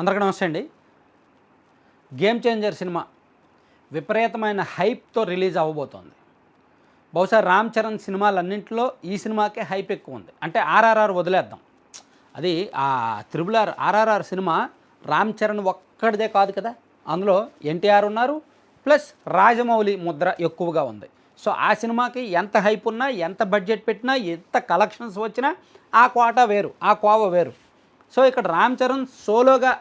అందరికీ నమస్తే అండి. గేమ్ చేంజర్ సినిమా విపరీతమైన హైప్తో రిలీజ్ అవ్వబోతోంది. బహుశా రామ్ చరణ్ సినిమాలన్నింటిలో ఈ సినిమాకే హైప్ ఎక్కువ ఉంది. అంటే ఆర్ఆర్ఆర్ వదిలేద్దాం. అది ఆ triple R RRR cinema Ram Charan ఒక్కడిదే కాదు కదా. అందులో ఎన్టీఆర్ ఉన్నారు ప్లస్ రాజమౌళి ముద్ర ఎక్కువగా ఉంది. సో ఆ సినిమాకి ఎంత హైప్ ఉన్నా ఎంత బడ్జెట్ పెట్టినా ఎంత కలెక్షన్స్ వచ్చినా ఆ కోట వేరు ఆ కోవ వేరు. సో ఇక్కడ రామ్ చరణ్ సోలోగా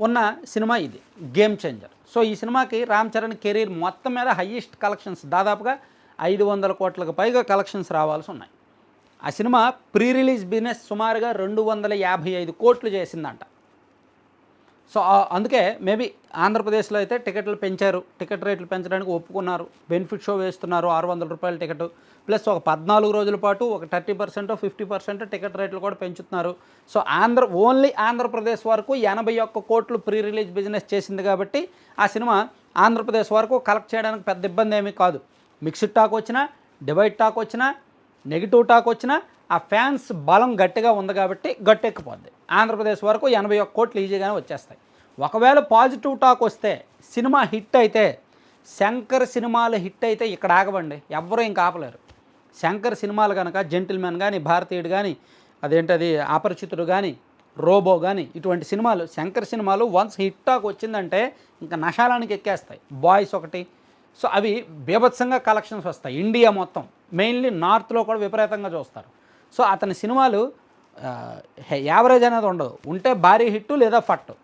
ఉన్న సినిమా ఇది గేమ్ చేంజర్ సో ఈ సినిమాకి రామ్ చరణ్ కెరీర్ మొత్తం మీద హయ్యెస్ట్ కలెక్షన్స్ దాదాపుగా ఐదు వందల కోట్లకు పైగా కలెక్షన్స్ రావాల్సి ఉన్నాయి. ఆ సినిమా ప్రీ రిలీజ్ బిజినెస్ సుమారుగా రెండు వందల యాభై ఐదు కోట్లు చేసిందంట. సో అందుకే మేబీ ఆంధ్రప్రదేశ్లో అయితే టికెట్లు పెంచారు. టికెట్ రేట్లు పెంచడానికి ఒప్పుకున్నారు. బెనిఫిట్ షో వేస్తున్నారు ఆరు వందల రూపాయల టికెట్. ప్లస్ ఒక పద్నాలుగు రోజుల పాటు ఒక thirty percent fifty percent ticket రేట్లు కూడా పెంచుతున్నారు. సో ఆంధ్ర ఓన్లీ ఆంధ్రప్రదేశ్ వరకు ఎనభై ఒక్క కోట్లు ప్రీ రిలీజ్ బిజినెస్ చేసింది కాబట్టి ఆ సినిమా ఆంధ్రప్రదేశ్ వరకు కలెక్ట్ చేయడానికి పెద్ద ఇబ్బంది ఏమీ కాదు. మిక్స్డ్ టాక్ వచ్చినా డివైడ్ టాక్ వచ్చినా నెగిటివ్ టాక్ వచ్చినా ఆ ఫ్యాన్స్ బలం గట్టిగా ఉంది కాబట్టి గట్టెక్కిపోద్ది. ఆంధ్రప్రదేశ్ వరకు ఎనభై ఒక్క కోట్లు ఈజీగానే వచ్చేస్తాయి. ఒకవేళ పాజిటివ్ టాక్ వస్తే సినిమా హిట్ అయితే శంకర్ సినిమాలు హిట్ అయితే ఇక్కడ ఆగబండి ఎవ్వరూ ఇంకా ఆపలేరు. శంకర్ సినిమాలు కనుక జెంటిల్మెన్ కానీ భారతీయుడు కానీ అదేంటది అపరిచితుడు కానీ రోబో కానీ ఇటువంటి సినిమాలు శంకర్ సినిమాలు వన్స్ హిట్ టాక్ వచ్చిందంటే ఇంకా నషాలానికి ఎక్కేస్తాయి. బాయ్స్ ఒకటి. సో అవి బీభత్సంగా కలెక్షన్స్ వస్తాయి. ఇండియా మొత్తం. మెయిన్లీ నార్త్లో కూడా విపరీతంగా చూస్తారు. సో అతని సినిమాలు యావరేజ్ అనేది ఉండదు. ఉంటే భారీ హిట్టు లేదా ఫట్టు.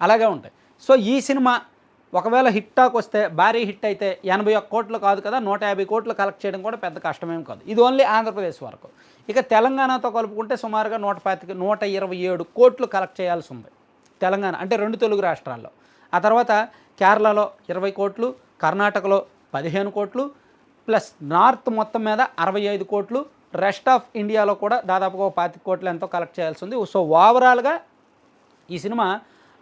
అలాగే ఉంటాయి. సో ఈ సినిమా ఒకవేళ హిట్ టాక్ వస్తే భారీ హిట్ అయితే ఎనభై ఒక్క కోట్లు కాదు కదా నూట యాభై కోట్లు కలెక్ట్ చేయడం కూడా పెద్ద కష్టమేం కాదు. ఇది ఓన్లీ ఆంధ్రప్రదేశ్ వరకు. ఇక తెలంగాణతో కలుపుకుంటే సుమారుగా నూట పాతిక నూట ఇరవై ఏడు కోట్లు కలెక్ట్ చేయాల్సి ఉంది. తెలంగాణ అంటే రెండు తెలుగు రాష్ట్రాల్లో. ఆ తర్వాత కేరళలో ఇరవై కోట్లు కర్ణాటకలో పదిహేను కోట్లు ప్లస్ నార్త్ మొత్తం మీద అరవై ఐదు కోట్లు రెస్ట్ ఆఫ్ ఇండియాలో కూడా దాదాపుగా ఒక పాతిక కోట్లు ఎంతో కలెక్ట్ చేయాల్సి ఉంది. సో ఓవరాల్గా ఈ సినిమా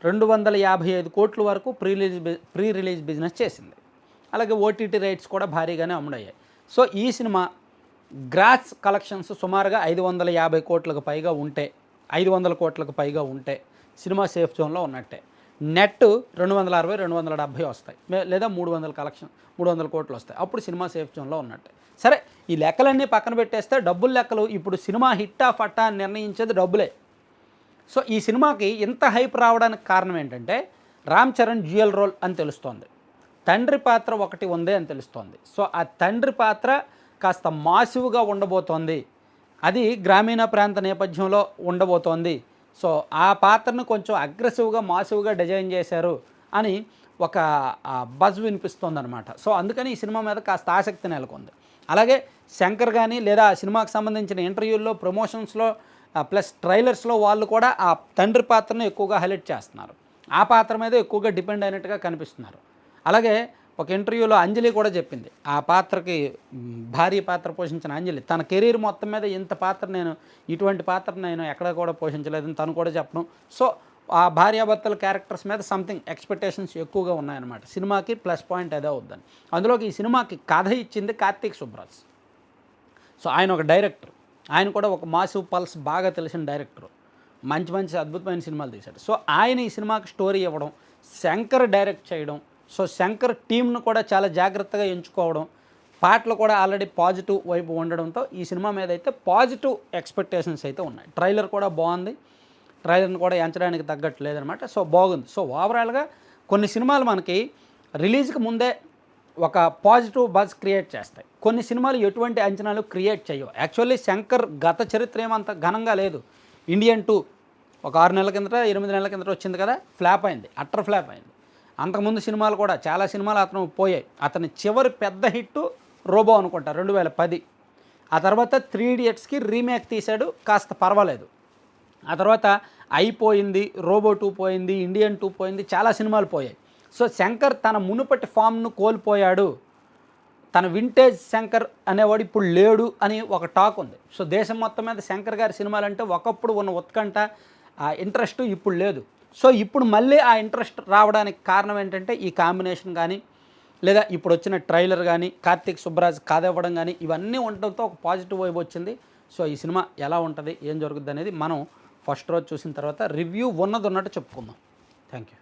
రెండు వందల యాభై ఐదు కోట్ల వరకు pre release pre release business చేసింది. అలాగే ఓటీటీ రైట్స్ కూడా భారీగానే అమ్ముడయ్యాయి. సో ఈ సినిమా గ్రాస్ కలెక్షన్స్ సుమారుగా ఐదు వందల యాభై కోట్లకు పైగా ఉంటే ఐదు వందల కోట్లకు పైగా ఉంటే సినిమా సేఫ్ జోన్లో ఉన్నట్టే. నెట్ రెండు వందల అరవై రెండు వందల డెబ్భై వస్తాయి. మే- లేదా మూడు వందల కలెక్షన్ మూడు వందల కోట్లు వస్తాయి. అప్పుడు సినిమా సేఫ్ జోన్లో ఉన్నట్టే. సరే ఈ లెక్కలన్నీ పక్కన పెట్టేస్తే డబ్బుల లెక్కలు ఇప్పుడు సినిమా హిట్టా ఫట్టా నిర్ణయించేది డబ్బులే. సో ఈ సినిమాకి ఇంత హైప్ రావడానికి కారణం ఏంటంటే రామ్ చరణ్ జ్యువల్ రోల్ అని తెలుస్తోంది. తండ్రి పాత్ర ఒకటి ఉంది అని తెలుస్తోంది. సో ఆ తండ్రి పాత్ర కాస్త మాసివ్గా ఉండబోతోంది. అది గ్రామీణ ప్రాంత నేపథ్యంలో ఉండబోతోంది. సో ఆ పాత్రను కొంచెం అగ్రెసివ్గా మాసివ్గా డిజైన్ చేశారు అని ఒక బజ్ వినిపిస్తుంది అనమాట సో అందుకని ఈ సినిమా మీద కాస్త ఆసక్తి నెలకొంది. అలాగే శంకర్ కానీ లేదా ఆ సినిమాకి సంబంధించిన ఇంటర్వ్యూల్లో ప్రమోషన్స్లో ప్లస్ ట్రైలర్స్లో వాళ్ళు కూడా ఆ తండ్రి పాత్రను ఎక్కువగా హైలైట్ చేస్తున్నారు. ఆ పాత్ర మీద ఎక్కువగా డిపెండ్ అయినట్టుగా కనిపిస్తున్నారు. అలాగే ఒక ఇంటర్వ్యూలో అంజలి కూడా చెప్పింది ఆ పాత్రకి భారీ పాత్ర పోషించిన అంజలి తన కెరీర్ మొత్తం మీద ఇంత పాత్ర నేను ఇటువంటి పాత్ర నేను ఎక్కడ కూడా పోషించలేదని తను కూడా చెప్పడం. సో ఆ భార్యాభర్తల క్యారెక్టర్స్ మీద సంథింగ్ ఎక్స్పెక్టేషన్స్ ఎక్కువగా ఉన్నాయన్నమాట. సినిమాకి ప్లస్ పాయింట్ అదే అవుద్దని. అందులోకి ఈ సినిమాకి కథ ఇచ్చింది కార్తీక్ సుబ్రాజ్. సో ఆయన ఒక డైరెక్టర్. ఆయన కూడా ఒక మాసు పల్స్ బాగా తెలిసిన డైరెక్టర్. మంచి మంచి అద్భుతమైన సినిమాలు తీశాడు. సో ఆయన ఈ సినిమాకి స్టోరీ ఇవ్వడం శంకర్ డైరెక్ట్ చేయడం సో శంకర్ టీంను కూడా చాలా జాగ్రత్తగా ఎంచుకోవడం పాటలు కూడా ఆల్రెడీ పాజిటివ్ వైపు ఉండడంతో ఈ సినిమా మీద అయితే పాజిటివ్ ఎక్స్పెక్టేషన్స్ అయితే ఉన్నాయి. ట్రైలర్ కూడా బాగుంది. ట్రైలర్ని కూడా ఎంచడానికి తగ్గట్టు లేదనమాట. సో బాగుంది. సో ఓవరాల్గా కొన్ని సినిమాలు మనకి రిలీజ్కి ముందే ఒక పాజిటివ్ బజ్ క్రియేట్ చేస్తాయి. కొన్ని సినిమాలు ఎటువంటి అంచనాలు క్రియేట్ చేయవు. యాక్చువల్లీ శంకర్ గత చరిత్ర ఏమంత ఘనంగా లేదు. ఇండియన్ టూ ఒక ఆరు నెలల కిందట ఎనిమిది నెలల కిందట వచ్చింది కదా ఫ్లాప్ అయింది అట్టర్ ఫ్లాప్ అయింది. అంతకుముందు సినిమాలు కూడా చాలా సినిమాలు అతను పోయాయి. అతని చివరి పెద్ద హిట్ రోబో అనుకుంటా రెండు వేల పది. ఆ తర్వాత త్రీ ఇడియట్స్కి రీమేక్ తీశాడు కాస్త పర్వాలేదు. ఆ తర్వాత అయిపోయింది రోబో టూ పోయింది ఇండియన్ టూ పోయింది చాలా సినిమాలు పోయాయి. సో శంకర్ తన మునుపటి ఫామ్ను కోల్పోయాడు. తన వింటేజ్ శంకర్ అనేవాడు ఇప్పుడు లేడు అని ఒక టాక్ ఉంది. సో దేశం మొత్తం మీద శంకర్ గారి సినిమాలు అంటే ఒకప్పుడు ఉన్న ఉత్కంఠ ఆ ఇంట్రెస్ట్ ఇప్పుడు లేదు. సో ఇప్పుడు మళ్ళీ ఆ ఇంట్రెస్ట్ రావడానికి కారణం ఏంటంటే ఈ కాంబినేషన్ కానీ లేదా ఇప్పుడు వచ్చిన ట్రైలర్ కానీ కార్తీక్ సుబ్బరాజ్ కాదవ్వడం కానీ ఇవన్నీ ఉండడంతో ఒక పాజిటివ్ వైబ్ వచ్చింది. సో ఈ సినిమా ఎలా ఉంటుంది ఏం జరుగుద్ది అనేది మనం ఫస్ట్ రోజు చూసిన తర్వాత రివ్యూ ఉన్నది ఉన్నట్టు చెప్పుకుందాం. Thank you